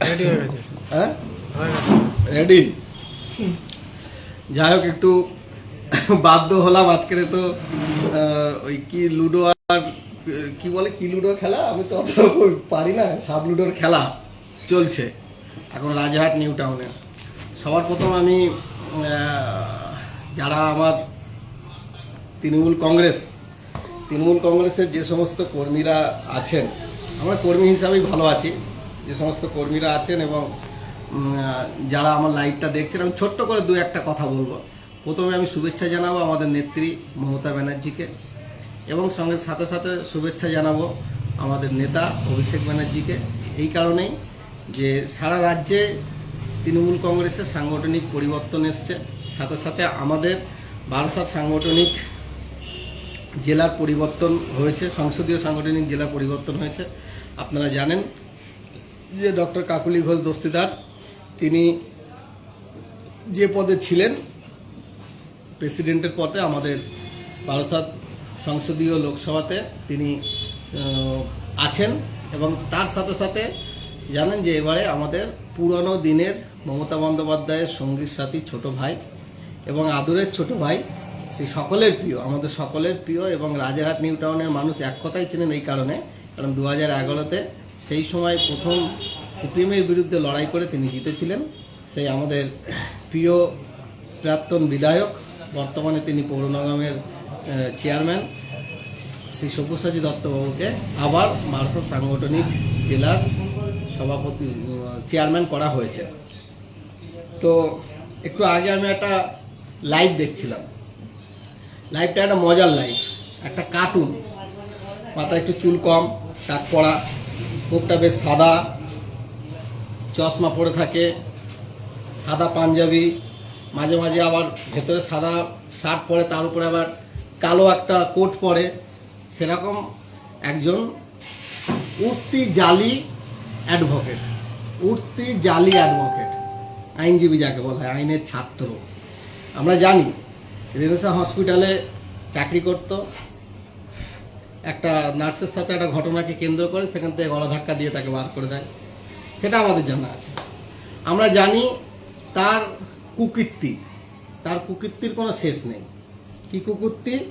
Ready হ্যাঁ হয়ে? Ready যাই হোক একটু বাধ্য হলাম আজকের তো ওই কি লুডো আর কি বলে কি লুডো খেলা? আমি তো অত পারি না সাব লুডোর খেলা চলছে। এখন রাজাহাট নিউ টাউনে সবার প্রথম আমি যারা আমার তৃণমূল কংগ্রেস তৃণমূল কংগ্রেসের যে সমস্ত কর্মীরা আছেন আমরা কর্মী হিসাবেই ভালো আছি। যে সমস্ত কর্মীরা আছেন এবং যারা আমার লাইভটা দেখছেন, আমি ছোট্ট করে দু একটা কথা বলব। প্রথমে আমি শুভেচ্ছা জানাব আমাদের নেত্রী মমতা ব্যানার্জিকে এবং সঙ্গে সাথে সাথে শুভেচ্ছা জানাব আমাদের নেতা অভিষেক ব্যানার্জিকে। এই কারণেই যে সারা রাজ্যে তৃণমূল কংগ্রেসের সাংগঠনিক পরিবর্তন এসছে। সাথে সাথে আমাদের বারাসাত সাংগঠনিক জেলার পরিবর্তন হয়েছে, সংসদীয় সাংগঠনিক জেলার পরিবর্তন হয়েছে। আপনারা জানেন যে ডক্টর কাকুলি ঘোষ দস্তিদার, তিনি যে পদে ছিলেন, প্রেসিডেন্টের পদে আমাদের বারাসাত সংসদীয় লোকসভাতে তিনি আছেন এবং তার সাথে সাথে জানেন যে এবারে আমাদের পুরনো দিনের মমতা বন্দ্যোপাধ্যায়ের সঙ্গীর সাথী ছোট ভাই এবং আদরের ছোট ভাই সেই সকলের প্রিয়, আমাদের সকলের প্রিয় এবং রাজারহাট নিউ টাউনের মানুষ এক কথাই চেনেন এই কারণে, কারণ দু হাজার এগারোতে সেই সময় প্রথম সিপিএমের বিরুদ্ধে লড়াই করে তিনি জিতেছিলেন। সেই আমাদের প্রিয় প্রাক্তন বিধায়ক, বর্তমানে তিনি পৌর নিগমের চেয়ারম্যান শ্রী সব্যসাচী দত্তবাবুকে আবার মারফত সাংগঠনিক জেলার সভাপতি চেয়ারম্যান করা হয়েছে। তো একটু আগে আমি একটা লাইভ দেখছিলাম। লাইভটা একটা মজার লাইভ, একটা কার্টুন। মাথায় একটু চুল কম টাক পড়া। মুখটা বেশ সাদা, চশমা পরে থাকে, সাদা পাঞ্জাবি, মাঝে মাঝে আবার ভেতরে সাদা শার্ট পরে, তার উপরে আবার কালো একটা কোট পরে। সেরকম একজন উঠতি জালি অ্যাডভোকেট, উঠতি জালি অ্যাডভোকেট, আইনজীবী যাকে বলা হয়, আইনের ছাত্র। আমরা জানি, রেনেসা হসপিটালে চাকরি করত একটা নার্সের সাথে একটা ঘটনাকে কেন্দ্র করে সেখান থেকে গলা ধাক্কা দিয়ে তাকে বার করে দেয়। সেটা আমাদের জানা আছে। আমরা জানি তার কুকীর্তি, তার কুকীর্তির কোনো শেষ নেই। কি কুকীর্তি?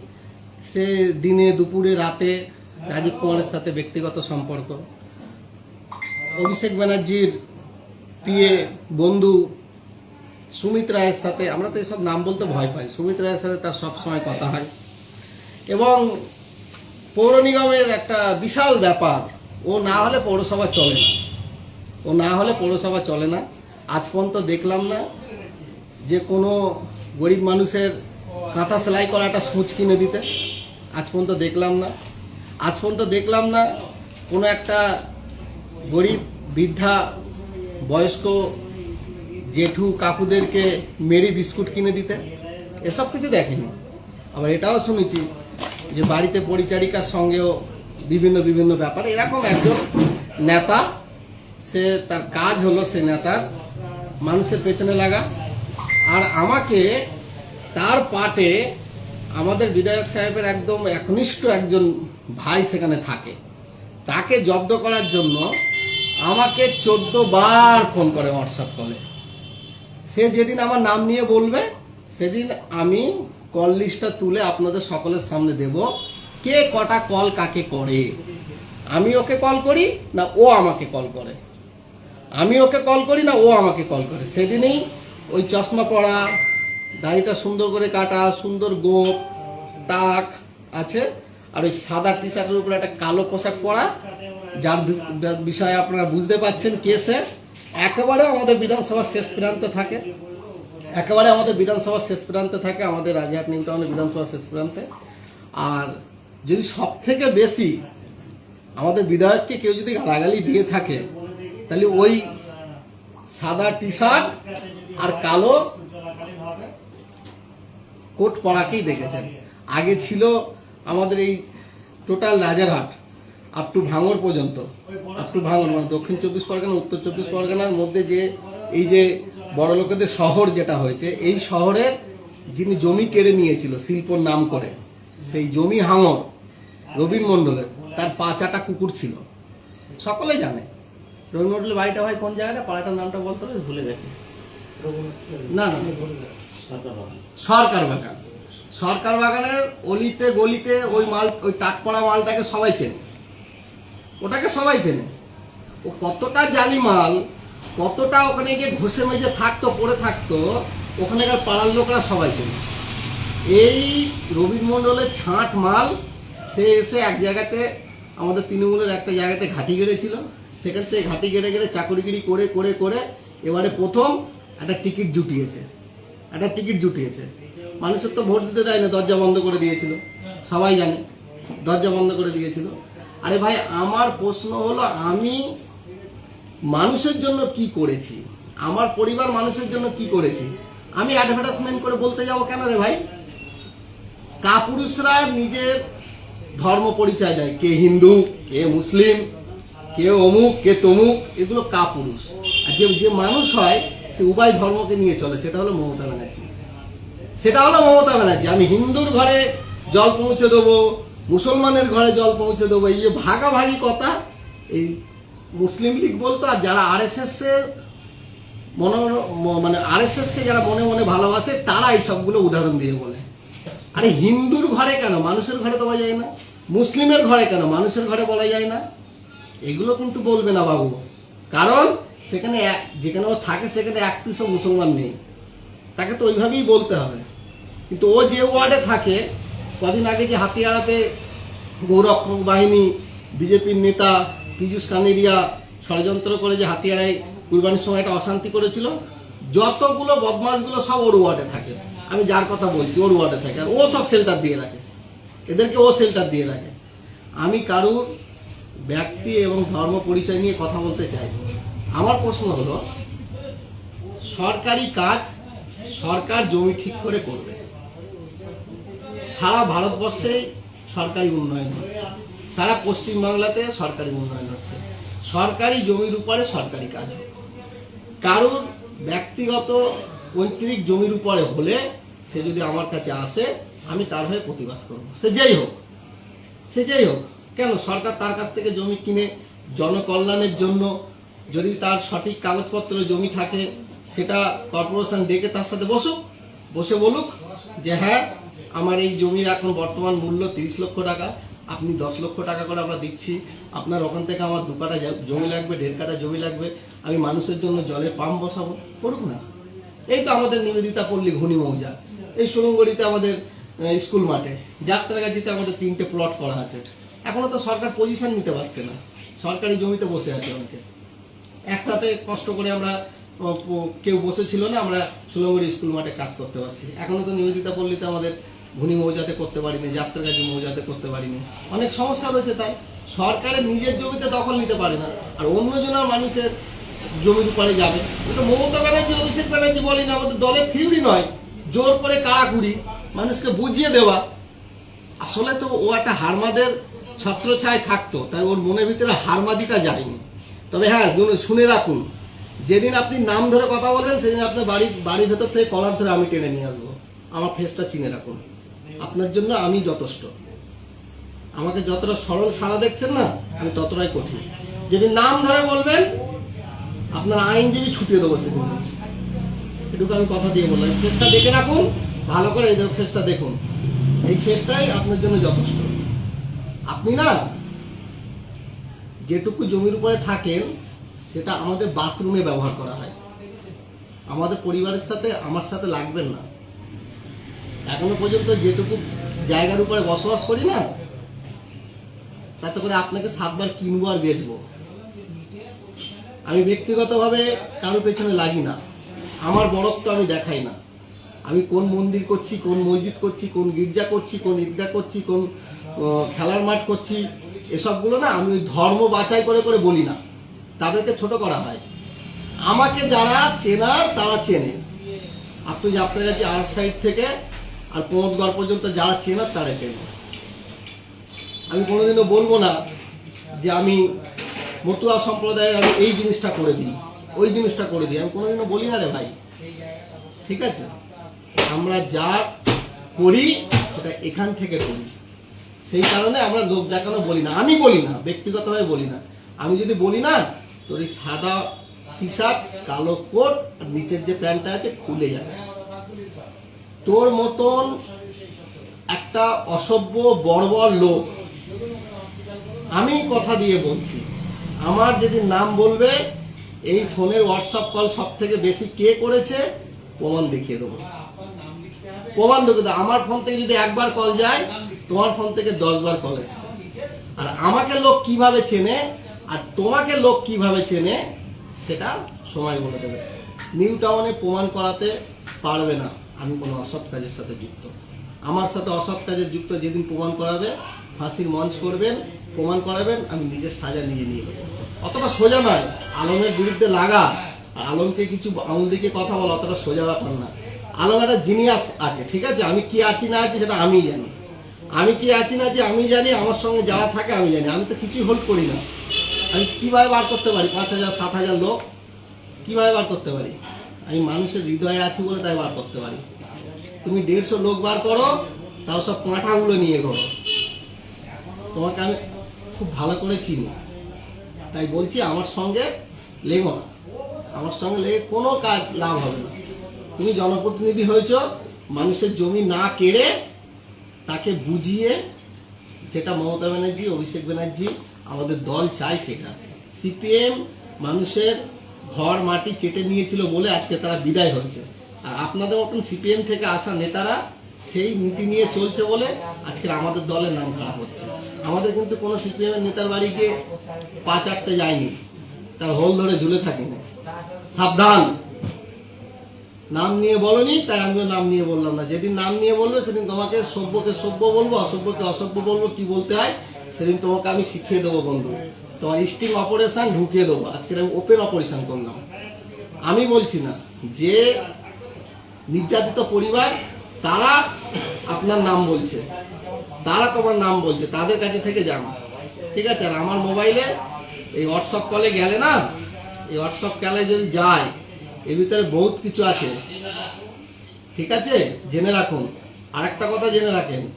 সে দিনে, দুপুরে, রাতে রাজীব কুমারের সাথে ব্যক্তিগত সম্পর্ক। অভিষেক ব্যানার্জির প্রিয়ে বন্ধু সুমিত রায়ের সাথে, আমরা তো এসব নাম বলতে ভয় পাই। সুমিত রায়ের সাথে তার সবসময় কথা হয়। এবং পৌর নিগমের একটা বিশাল ব্যাপার। ও না হলে পৌরসভা চলে না। ও না হলে পৌরসভা চলে না। আজ পর্যন্ত দেখলাম না যে কোনো গরিব মানুষের কাঁথা সেলাই করা একটা সূচ কিনে দিতে। আজ পর্যন্ত দেখলাম না। আজ পর্যন্ত দেখলাম না কোনো একটা গরিব, বৃদ্ধা, বয়স্ক, জেঠু, কাকুদেরকে মেরি বিস্কুট কিনে দিতে। এসব কিছু দেখেনি। আবার এটাও শুনেছি যে বাড়িতে পরিচারিকার সঙ্গেও বিভিন্ন বিভিন্ন ব্যাপার, এরকম একজন নেতা, সে তার কাজ হলো সে নেতার মানুষের পেছনে লাগা। আর আমাকে তার পাটে আমাদের বিধায়ক সাহেবের একদম একনিষ্ঠ একজন ভাই সেখানে থাকে। তাকে জব্দ করার জন্য আমাকে চোদ্দ বার ফোন করে হোয়াটসঅ্যাপ কলে সে যেদিন আমার নাম নিয়ে বলবে, সেদিন আমি কল লিস্টটা তুলে আপনাদের সকলের সামনে দেব। কে কটা কল কাকে করে? আমি ওকে কল করি না ও আমাকে কল করে? আমি ওকে কল করি না ও আমাকে কল করে? সেদিনই ওই চশমা পরা, দাড়িটা সুন্দর করে কাটা, সুন্দর গোপ, টাক আছে, আর ওই সাদা টি শার্টের উপরে একটা কালো পোশাক পরা, যার বিষয়ে আপনারা বুঝতে পাচ্ছেন কে সে। একেবারে আমাদের বিধানসভা শেষ প্রান্তে থাকে। একেবারে আমাদের বিধানসভা শেষ প্রান্তে থাকে, আমাদের রাজাহাট নিউ টাউনের বিধানসভা শেষ প্রান্তে। আর যদি সব থেকে বেশি আমাদের বিধায়ককে কেউ যদি গালাগালি দিয়ে থাকে, তাহলে ওই সাদা টি শার্ট আর কালো কোট পরাকেই দেখেছেন। আগে ছিল আমাদের এই total Rajarhat up to Bhangar পর্যন্ত আপ টু ভাঙর মানে দক্ষিণ চব্বিশ পরগনা, উত্তর চব্বিশ পরগনার মধ্যে যে, এই যে বড় লোকেদের শহর যেটা হয়েছে, এই শহরের যিনি জমি কেড়ে নিয়েছিল, শিল্পর নাম করে, সেই জমি হাঙর, রবীন মণ্ডলের তার পাঁচাটা কুকুর ছিল। সকলে জানে। রবীন্দ্র হোটেলের বাড়িটা ভাই কোন জায়গাটা? পাড়াটার নামটা বলতে ভুলে গেছে। না না। সরকার বাগান। সরকার বাগানের অলিতে, গলিতে ওই মাল, ওই টাকপড়া মালটাকে সবাই চেনে। ওটাকে সবাই চেনে। ও কতটা জালি মাল কতটা ওখানে গিয়ে ঘষে মেজে থাকতো, পড়ে থাকতো, ওখানকার পাড়ার লোকরা সবাই চেনে। এই রবীন্দ্র মণ্ডলের ছাঁট মাল, সে এসে এক জায়গাতে, আমাদের তৃণমূলের একটা জায়গাতে ঘাটি গেড়েছিল। সেখান থেকে ঘাটি গেড়ে গেড়ে চাকরিগিরি করে করে করে এবারে প্রথম একটা টিকিট জুটিয়েছে। একটা টিকিট জুটিয়েছে। মানুষের তো ভোট দিতে দেয় না দরজা বন্ধ করে দিয়েছিল। সবাই জানে, দরজা বন্ধ করে দিয়েছিল। আরে ভাই, আমার প্রশ্ন হলো, আমি মানুষের জন্য কি করেছি? আমার পরিবার মানুষের জন্য কি করেছি? আমি অ্যাডভার্টাইজমেন্ট করে বলতে যাব কেন রে ভাই? কাপুরুষরা নিজের ধর্ম পরিচয় দেয়। কে হিন্দু, কে মুসলিম, কে অমুক, কে তমুক, এগুলো কাপুরুষ। আর যে যে মানুষ হয়, সে উভয় ধর্মকে নিয়ে চলে। সেটা হলো মমতা ব্যানার্জি। সেটা হলো মমতা ব্যানার্জি। আমি হিন্দুর ঘরে জল পৌঁছে দেবো, মুসলমানের ঘরে জল পৌঁছে দেবো, এই যে ভাগাভাগি কথা, এই মুসলিম লীগ বলতো, আর যারা আর এস এর মনে মানে আর এস কে যারা মনে মনে ভালোবাসে তারা এই সবগুলো উদাহরণ দিয়ে বলে। আরে হিন্দুর ঘরে কেন? মানুষের ঘরে বলা যায় না। মুসলিমের ঘরে কেন? মানুষের ঘরে বলা যায় না। এগুলো কিন্তু বলবে না বাবু। কারণ সেখানে যেখানে ও থাকে, সেখানে এক পিসও মুসলমান নেই। তাকে তো ওইভাবেই বলতে হবে। কিন্তু ও যে ওয়ার্ডে থাকে, কদিন আগে যে হাতিয়ারাতে গৌরক্ষক বাহিনী, বিজেপির নেতা পীযূষ কানেরিয়া ষড়যন্ত্র করে যে হাতিয়ারায় কুরবানির সময় একটা অশান্তি করেছিল, যতগুলো বদমাশগুলো সব ওর ওয়ার্ডে থাকে। আমি যার কথা বলছি, ওর ওয়ার্ডে থাকে। আর ও সব শেল্টার দিয়ে রাখে। এদেরকে ও শেল্টার দিয়ে রাখে। আমি কারুর ব্যক্তি এবং ধর্ম পরিচয় নিয়ে কথা বলতে চাই। আমার প্রশ্ন হলো, সরকারি কাজ সরকার জমি ঠিক করে করবে। সারা ভারতবর্ষে সরকারি উন্নয়ন হচ্ছে। সারা পশ্চিমবাংলাতে সরকারি উন্নয়ন হচ্ছে। সরকারি জমির উপরে সরকারি কাজ কারুর ব্যক্তিগত পৈতৃক জমির উপরে হলে সে যদি আমার কাছে আসে, আমি তার হয়ে প্রতিবাদ করব। সে যেই হোক, সে যাই হোক, কেন সরকার তার কাছ থেকে জমি কিনে জনকল্যাণের জন্য যদি তার সঠিক কাগজপত্র জমি থাকে, সেটা কর্পোরেশন ডেকে তার সাথে বসুক, বসে বলুক যে হ্যাঁ আমার এই জমির এখন বর্তমান মূল্য তিরিশ লক্ষ টাকা আপনি দশ লক্ষ টাকা করে আমরা দিচ্ছি। আপনার ওখান থেকে আমার দু কাটা জমি লাগবে, দেড় কাটা জমি লাগবে। আমি মানুষের জন্য জলের পাম্প বসাবো। করুক না। এই তো আমাদের নিবেদিতা পল্লী ঘুনি মৌজা। এই সুরঙ্গড়িতে আমাদের স্কুল মাঠে। যাত্রাগাজিতে আমাদের তিনটে প্লট করা আছে। এখনও তো সরকার পজিশন নিতে পারছে না। সরকারি জমিতে বসে আছে অনেকে। একটাতে কষ্ট করে আমরা কেউ বসেছিল না, আমরা সুলঙ্গড়ি স্কুল মাঠে কাজ করতে পারছি। এখনও তো নিবেদিতা পল্লীতে আমাদের ঘুনি মৌজাতে করতে পারিনি, যাত্রাগাজি মৌজাতে করতে পারিনি। অনেক সমস্যা রয়েছে তাই সরকারের নিজের জমিতে দখল নিতে পারে না, আর অন্যজনের মানুষের জমির উপরে যাবে। মমতা ব্যানার্জি, অভিষেক ব্যানার্জি বলেন আমাদের দলের থিওরি নয়। জোর করে কাড়াকুড়ি মানুষকে বুঝিয়ে দেওয়া। আসলে তো ও একটা হারমাদের ছত্রছায় থাকতো, তাই ওর মনের ভিতরে হারমাদিটা যায়নি। তবে হ্যাঁ শুনে- রাখুন, যেদিন আপনি নাম ধরে কথা বলবেন, সেদিন আপনার বাড়ির বাড়ির ভেতর থেকে কলার ধরে আমি টেনে নিয়ে আসব। আমার ফেসটা চিনে রাখুন। আপনার জন্য আমি যথেষ্ট। আমাকে যতটা সরল সারা দেখছেন না, আমি ততটাই কঠিন। যদি নাম ধরে বলবেন, আপনার আইনজীবী ছুটিয়ে দেবো সেদিন। এটুকু আমি কথা দিয়ে বললাম। ফেসটা দেখে রাখুন, ভালো করে এই ফেসটা দেখুন। এই ফেসটাই আপনার জন্য যথেষ্ট। আপনি না, যেটুকু জমির উপরে থাকেন, সেটা আমাদের বাথরুমে ব্যবহার করা হয়। আমাদের পরিবারের সাথে, আমার সাথে লাগবেন না। এখনও পর্যন্ত যেটুকু জায়গার উপরে বসবাস করি না, তাতে করে আপনাকে সাতবার কিনবো আর বেচবো। আমি ব্যক্তিগতভাবে কারও পেছনে লাগি না। আমার বড়ত্ব আমি দেখাই না। আমি কোন মন্দির করছি, কোন মসজিদ করছি, কোন গির্জা করছি, কোন ঈদগাহ করছি, কোন খেলার মাঠ করছি, এসবগুলো না আমি ধর্ম বাছাই করে করে বলি না। তাদেরকে ছোট করা হয়। আমাকে যারা চেনার তারা চেনে। আপনি যে আপনার কাছে আউট সাইড থেকে আর প্রমোদগড় পর্যন্ত যারা চেনার তারা চেনে আমি কোনোদিনও বলব না যে আমি মতুয়া সম্প্রদায়ের আমি এই জিনিসটা করে দিই, ওই জিনিসটা করে দিই। আমি কোনোদিনও বলি না রে ভাই। ঠিক আছে? আমরা যা করি, সেটা এখান থেকে করি। সেই কারণে আমরা লোক দেখানো বলি না। আমি বলি না, ব্যক্তিগতভাবে বলি না। আমি যদি বলি না, তোর এই সাদা টি শার্ট কালো কোট আর নিচের যে প্যান্টটা আছে, খুলে যাবে। তোর মতন একটা অসভ্য, বর্বর লোক। আমি কথা দিয়ে বলছি, আমার যদি নাম বলবে, এই ফোনের হোয়াটসঅ্যাপ কল সব থেকে বেশি কে করেছে? প্রমাণ দেখিয়ে দেবো। প্রমাণ দেখিয়ে দেবো। আমার ফোন থেকে যদি একবার কল যায়, তোমার ফোন থেকে দশবার কল এসছে। আর আমাকে লোক কীভাবে চেনে, আর তোমাকে লোক কীভাবে চেনে, সেটা সময় বলে দেবে। নিউ টাউনে প্রমাণ করাতে পারবে না। আমি কোনো অসৎ কাজের সাথে যুক্ত। আমার সাথে অসৎ কাজের যুক্ত যেদিন প্রমাণ করাবে, ফাঁসির মঞ্চ করবেন, প্রমাণ করাবেন, আমি নিজের সাজা নিজে নিয়ে নেব। অতটা সোজা নয়, আলমের বিরুদ্ধে লাগা আলমকে কিছু আঙুল দিকে কথা বলা অতটা সোজা ব্যাপার না। আলম একটা জিনিয়াস আছে, ঠিক আছে? আমি কি আছি না আছি সেটা আমি জানি। আমি কি আছি না যে আমি জানি, আমার সঙ্গে যারা থাকে আমি জানি। আমি তো কিছুই হোল্ড করি না। আমি কীভাবে বার করতে পারি? পাঁচ হাজার, সাত হাজার লোক কীভাবে বার করতে পারি? আমি মানুষের হৃদয়ে আছি বলে তাই বার করতে পারি। তুমি দেড়শো লোক বার করো, তাও সব পাঁঠাগুলো নিয়ে করো তোমাকে আমি খুব ভালো করে চিনি। তাই বলছি আমার সঙ্গে লেগো না। আমার সঙ্গে লেগে কোনো কাজ লাভ হবে না। তুমি জনপ্রতিনিধি হয়েছ, মানুষের জমি না কেড়ে তাকে বুঝিয়ে যেটা মমতা ব্যানার্জি, অভিষেক ব্যানার্জি আমাদের দল চায় সেটা। সিপিএম মানুষের ঘর, মাটি চেটে নিয়েছিল বলে আজকে তারা বিদায় হয়েছে আর আপনাদের মতন সিপিএম থেকে আসা নেতারা সেই নীতি নিয়ে চলছে বলে আজকে আমাদের দলের নাম খারাপ হচ্ছে। আমাদের কিন্তু কোনো সিপিএমের নেতার বাড়িকে পা চাটতে যায়নি। তার হোল ধরে ঝুলে থাকিনি। সাবধান। নাম নিয়ে বলনি, তাই আমিও নাম নিয়ে বললাম না। যেদিন নাম নিয়ে বলবে, সেদিন তোমাকে সভ্যকে সভ্য বলব, অসভ্যকে অসভ্য বলব, কি বলতে হয়, সেদিন তোমাকে আমি শিখিয়ে দেবো বন্ধু। তোমার স্টিং অপারেশন ঢুকিয়ে দেবো। আজকে আমি ওপেন অপারেশন করলাম। আমি বলছি না, যে নির্যাতিত পরিবার, তারা আপনার নাম বলছে। তারা তোমার নাম বলছে, তাদের কাছে থেকে যান। ঠিক আছে? আর আমার মোবাইলে এই হোয়াটসঅ্যাপ কলে গেলে না, এই হোয়াটসঅ্যাপ কলে যদি যায়, এর ভিতরে বহুত কিছু আছে। ঠিক আছে? জেনে রাখুন। আর একটা কথা জেনে রাখেন।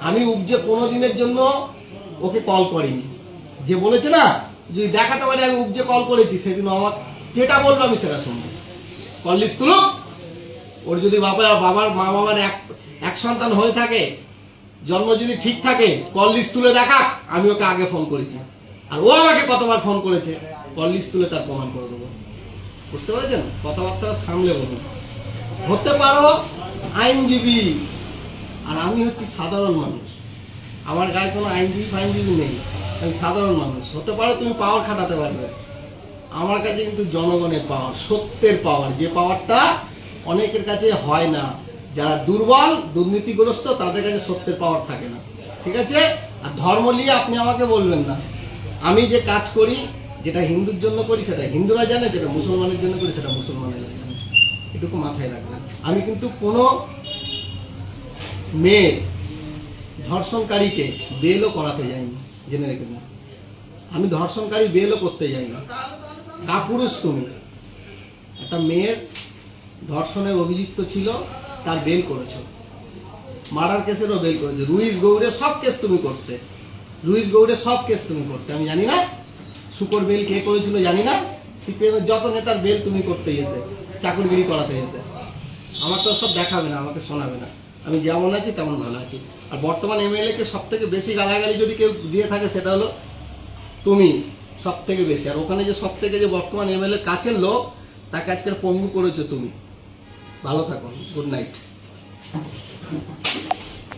আমি উপজে কোনো দিনের জন্য ওকে কল করিনি। যে বলেছে না, যদি দেখাতে পারি আমি উপজে কল করেছি, সেদিন আমার যেটা বলব আমি সেটা শুনব। কল লিস্ট তুলুক ওর যদি বাবা বাবার মা বাবার এক এক সন্তান হয়ে থাকে, জন্ম যদি ঠিক থাকে কল তুলে দেখাক, আমি ওকে আগে ফোন করেছি। আর ও আমাকে কতবার ফোন করেছে কল তুলে তার প্রমাণ করে দেবো। বুঝতে পেরেছেন? কথাবার্তা সামলে বলুন। হতে পারো আইনজীবী, আর আমি হচ্ছি সাধারণ মানুষ। আমার গায়ে কোনো আইনজীবী ফাইনজীবী নেই। আমি সাধারণ মানুষ, হতে পারো তুমি পাওয়ার খাটাতে পারবে। আমার কাছে কিন্তু জনগণের পাওয়ার সত্যের পাওয়ার যে পাওয়ারটা অনেকের কাছে হয় না। যারা দুর্বল, দুর্নীতিগ্রস্ত, তাদের কাছে সত্যের পাওয়ার থাকে না। ঠিক আছে? আর ধর্ম নিয়ে আপনি আমাকে বলবেন না। আমি যে কাজ করি, যেটা হিন্দুর জন্য করি, সেটা হিন্দুরা জানে, যেটা মুসলমানের জন্য করি, সেটা মুসলমানেরা জানে। এটুকু মাথায় রাখবেন। আমি কিন্তু কোনো মেয়ে ধর্ষণকারীকে বেলও করাতে যাইনি। জেনে রেখে দিন। আমি ধর্ষণকারী বেলও করতে যাই না। কাপুরুষ তুমি। একটা মেয়ের ধর্ষণের অভিযুক্ত ছিল, তার বেল করেছ। মার্ডার কেসেরও বেল করেছ। রুইস গৌড়ে সব কেস তুমি করতে। রুইস গৌড়ে সব কেস তুমি করতে। আমি জানি না শুকর বেল কে করেছিল, জানি না। সিপিএম এর যত নেতার বেল তুমি করতে যেতে, চাকরগিরি করাতে যেতে। আমার তো সব দেখাবে না, আমাকে শোনাবে না। আমি যেমন আছি তেমন ভালো আছি। আর বর্তমান এমএলএ কে সব থেকে বেশি গালাগালি যদি কেউ দিয়ে থাকে, সেটা হলো তুমি সব থেকে বেশি। আর ওখানে যে সব থেকে যে বর্তমান এমএলএ কাছের লোক, তাকে আজকের পঙ্গু করেছ তুমি। ভালো থাকো। Good night.